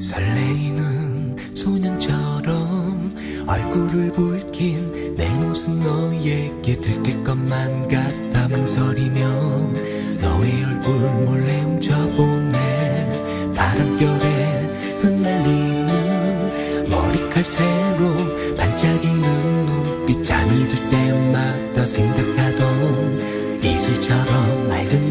설레이는 소년처럼 얼굴을 붉힌 내 모습 너에게 들킬 것만 같아 망설이며 너의 얼굴 몰래 훔쳐보네 바람결에 흩날리는 머리칼새로 반짝이는 눈빛 잠이 들 때마다 생각하던 이슬처럼 맑은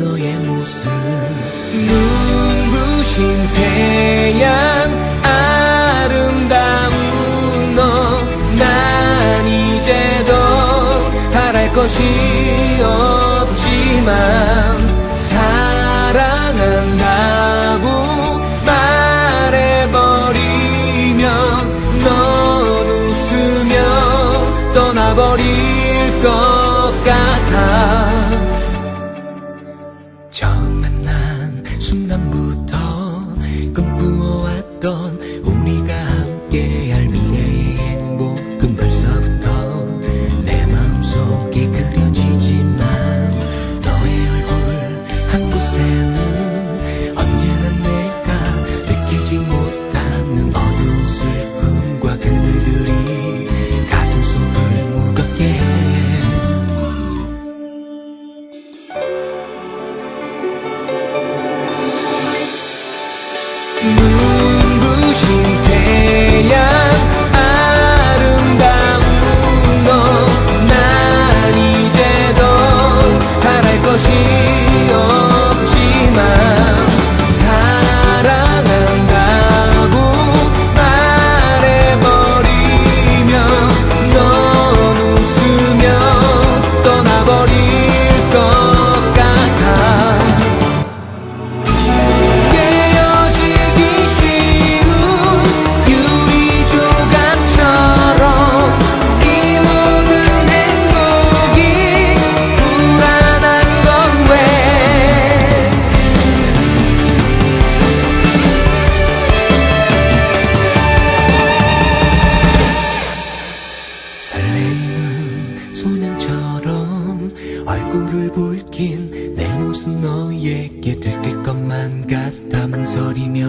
긴 내 모습 너에게 들킬 것만 같아 망설이며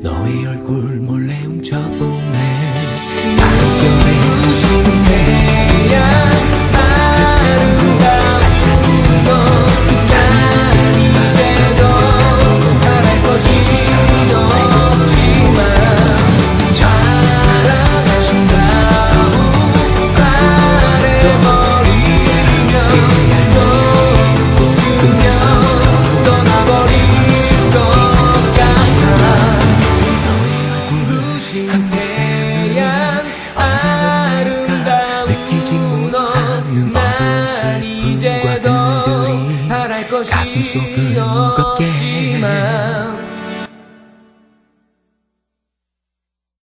너의 얼굴 가슴 속을 무겁게